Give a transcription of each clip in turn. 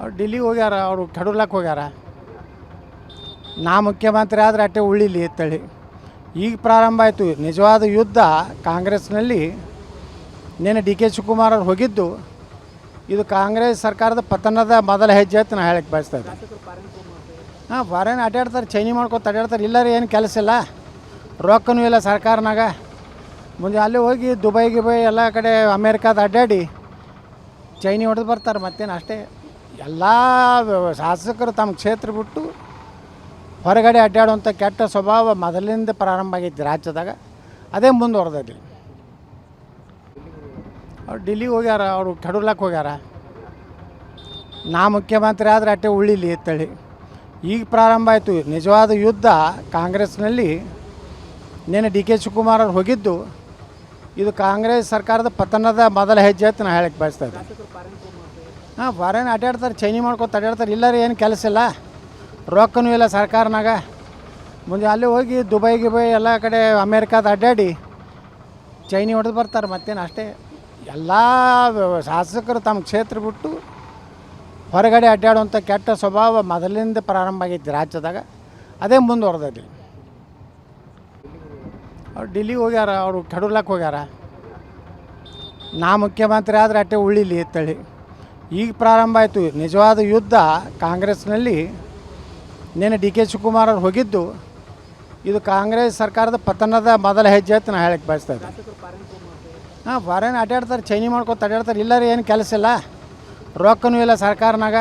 ಅವ್ರು ಡೆಲ್ಲಿಗೆ ಹೋಗ್ಯಾರ, ಅವರು ಕೆಡಲಕ್ಕೆ ಹೋಗ್ಯಾರ. ನಾ ಮುಖ್ಯಮಂತ್ರಿ ಆದರೆ ಅಟ್ಟೆ ಉಳಿಲಿ ಅಂತೇಳಿ ಈಗ ಪ್ರಾರಂಭ ಆಯಿತು, ನಿಜವಾದ ಯುದ್ಧ ಕಾಂಗ್ರೆಸ್ನಲ್ಲಿ. ನೇನು ಡಿ ಕೆ ಶಿವಕುಮಾರ್ ಅವ್ರು ಹೋಗಿದ್ದು, ಇದು ಕಾಂಗ್ರೆಸ್ ಸರ್ಕಾರದ ಪತನದ ಮೊದಲ ಹೆಜ್ಜೆ ಅಂತ ನಾನು ಹೇಳಕ್ಕೆ ಬಯಸ್ತಾ ಇದ್ದೆ. ಹಾಂ, ಫಾರೇನ್ ಅಡ್ಡಾಡ್ತಾರೆ ಚೈನಿ ಮಾಡ್ಕೊತ ಅಡ್ಡಾಡ್ತಾರೆ ಇಲ್ಲರೂ ಏನು ಕೆಲಸ ಇಲ್ಲ. ರೊಕ್ಕನೂ ಇಲ್ಲ ಸರ್ಕಾರನಾಗ. ಮುಂದೆ ಅಲ್ಲಿ ಹೋಗಿ ದುಬೈ, ಗಿಬೈ ಎಲ್ಲ ಕಡೆ ಅಮೇರಿಕಾದ ಅಡ್ಡಾಡಿ ಚೈನಿ ಹೊಡೆದು ಬರ್ತಾರೆ ಮತ್ತೇನು ಅಷ್ಟೇ. ಎಲ್ಲ ಶಾಸಕರು ತಮ್ಮ ಕ್ಷೇತ್ರ ಬಿಟ್ಟು ಹೊರಗಡೆ ಅಡ್ಡಾಡುವಂಥ ಕೆಟ್ಟ ಸ್ವಭಾವ ಮೊದಲಿಂದ ಪ್ರಾರಂಭ ಆಗೈತಿ ರಾಜ್ಯದಾಗ. ಅದೇ ಮುಂದುವರೆದಲ್ಲಿ ಅವ್ರು ಡೆಲ್ಲಿಗೆ ಹೋಗ್ಯಾರ, ಅವರು ಕೆಡಲಕ್ಕೆ ಹೋಗ್ಯಾರ. ನಾ ಮುಖ್ಯಮಂತ್ರಿ ಆದರೆ ಅಟ್ಟೆ ಉಳಿಲಿ ಅಂತೇಳಿ. ಈಗ ಪ್ರಾರಂಭ ಆಯಿತು. ನಿಜವಾದ ಯುದ್ಧ ಕಾಂಗ್ರೆಸ್ನಲ್ಲಿ. ನಿನ್ನೆ ಡಿ ಕೆ ಶಿವಕುಮಾರ್ ಅವ್ರು ಹೋಗಿದ್ದು. ಇದು ಕಾಂಗ್ರೆಸ್ ಸರ್ಕಾರದ ಪತನದ ಮೊದಲ ಹೆಜ್ಜೆ ಅಂತ ನಾನು ಹೇಳಕ್ಕೆ ಬಯಸ್ತಾ ಇದ್ದೆ ಹಾಂ ಫಾರೇನ್ ಅಡ್ಡಾಡ್ತಾರೆ ಚೈನಿ ಮಾಡ್ಕೊತ ಅಡ್ಡಾಡ್ತಾರೆ ಇಲ್ಲರಿ ಏನು ಕೆಲಸ ಇಲ್ಲ. ರೊಕ್ಕನೂ ಇಲ್ಲ ಸರ್ಕಾರನಾಗ. ಮುಂದೆ ಅಲ್ಲಿ ಹೋಗಿ ದುಬೈ, ಗಿಬೈ ಎಲ್ಲ ಕಡೆ ಅಮೇರಿಕಾದ ಅಡ್ಡಾಡಿ ಚೈನಿ ಹೊಡೆದು ಬರ್ತಾರೆ, ಮತ್ತೇನು ಅಷ್ಟೇ. ಎಲ್ಲ ಶಾಸಕರು ತಮ್ಮ ಕ್ಷೇತ್ರ ಬಿಟ್ಟು ಹೊರಗಡೆ ಅಡ್ಡಾಡುವಂಥ ಕೆಟ್ಟ ಸ್ವಭಾವ ಮೊದಲಿಂದ ಪ್ರಾರಂಭ ಆಗೈತಿ ರಾಜ್ಯದಾಗ. ಅದೇ ಮುಂದುವರೆದೈತಿ. ಅವ್ರು ಡೆಲ್ಲಿಗೆ ಹೋಗ್ಯಾರ, ಅವರು ಕೆಡಲಕ್ಕೆ ಹೋಗ್ಯಾರ. ನಾ ಮುಖ್ಯಮಂತ್ರಿ ಆದರೆ ಅಟ್ಟೆ ಉಳಿಲಿ ಅಂತೇಳಿ. ಈಗ ಪ್ರಾರಂಭ ಆಯಿತು. ನಿಜವಾದ ಯುದ್ಧ ಕಾಂಗ್ರೆಸ್ನಲ್ಲಿ. ನಿನ್ನೆ ಡಿ ಕೆ ಶಿವಕುಮಾರ್ ಅವ್ರು ಹೋಗಿದ್ದು. ಇದು ಕಾಂಗ್ರೆಸ್ ಸರ್ಕಾರದ ಪತನದ ಮೊದಲ ಹೆಜ್ಜೆ ಅಂತ ನಾನು ಹೇಳಕ್ಕೆ ಬಯಸ್ತಾ ಇದ್ದೆ. ಹಾಂ ಫಾರೇನ್ ಅಡ್ಡಾಡ್ತಾರೆ ಚೈನಿ ಮಾಡ್ಕೊತ ಅಡ್ಡಾಡ್ತಾರೆ ಇಲ್ಲರಿ ಏನು ಕೆಲಸ ಇಲ್ಲ. ರೊಕ್ಕನೂ ಇಲ್ಲ ಸರ್ಕಾರನಾಗ.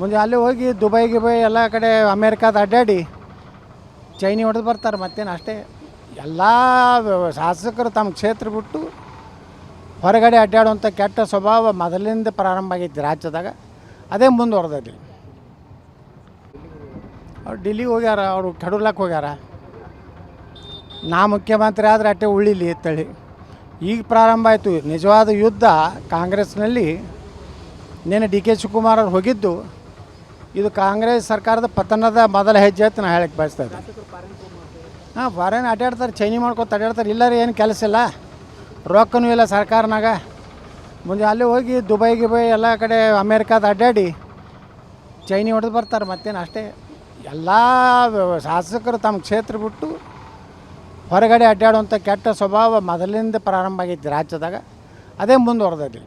ಮುಂದೆ ಅಲ್ಲಿ ಹೋಗಿ ದುಬೈ, ಗಿಬೈ ಎಲ್ಲ ಕಡೆ ಅಮೇರಿಕಾದ ಅಡ್ಡಾಡಿ ಚೈನಿ ಹೊಡೆದು ಬರ್ತಾರೆ ಮತ್ತೇನು ಅಷ್ಟೇ. ಎಲ್ಲ ಶಾಸಕರು ತಮ್ಮ ಕ್ಷೇತ್ರ ಬಿಟ್ಟು ಹೊರಗಡೆ ಅಡ್ಡಾಡುವಂಥ ಕೆಟ್ಟ ಸ್ವಭಾವ ಮೊದಲಿಂದ ಪ್ರಾರಂಭ ಆಗೈತಿ ರಾಜ್ಯದಾಗ. ಅದೇ ಮುಂದುವರೆದೈತಿ. ಅವ್ರು ಡೆಲ್ಲಿಗೆ ಹೋಗ್ಯಾರ, ಅವರು ಕೆಡಲಕ್ಕೆ ಹೋಗ್ಯಾರ. ನಾ ಮುಖ್ಯಮಂತ್ರಿ ಆದರೆ ಅಟ್ಟೆ ಉಳಿಲಿ ಅಂತೇಳಿ. ಈಗ ಪ್ರಾರಂಭ ಆಯಿತು. ನಿಜವಾದ ಯುದ್ಧ ಕಾಂಗ್ರೆಸ್ನಲ್ಲಿ. ನಿನ್ನೆ ಡಿ ಕೆ ಶಿವಕುಮಾರ್ ಅವ್ರು ಹೋಗಿದ್ದು. ಇದು ಕಾಂಗ್ರೆಸ್ ಸರ್ಕಾರದ ಪತನದ ಮೊದಲ ಹೆಜ್ಜೆ ಅಂತ ನಾನು ಹೇಳಕ್ಕೆ ಬಯಸ್ತಾ ಇದ್ದೆ ಹಾಂ ಫಾರಿನ್ ಅಡ್ಡಾಡ್ತಾರೆ, ಚೈನಿ ಮಾಡ್ಕೊತ ಅಡ್ಡಾಡ್ತಾರೆ. ಇಲ್ಲಾರ ಏನು ಕೆಲಸ ಇಲ್ಲ. ರೊಕ್ಕನೂ ಇಲ್ಲ ಸರ್ಕಾರನಾಗ. ಮುಂದೆ ಅಲ್ಲಿ ಹೋಗಿ ದುಬೈ, ಗಿಬೈ ಎಲ್ಲ ಕಡೆ ಅಮೇರಿಕಾದ ಅಡ್ಡಾಡಿ ಚೈನಿ ಹೊಡೆದು ಬರ್ತಾರೆ ಮತ್ತೇನು ಅಷ್ಟೇ. ಎಲ್ಲ ಶಾಸಕರು ತಮ್ಮ ಕ್ಷೇತ್ರ ಬಿಟ್ಟು ಹೊರಗಡೆ ಅಡ್ಡಾಡುವಂಥ ಕೆಟ್ಟ ಸ್ವಭಾವ ಮೊದಲಿಂದ ಪ್ರಾರಂಭ ಆಗೈತಿ ರಾಜ್ಯದಾಗ. ಅದೇ ಮುಂದುವರೆದಲ್ಲಿ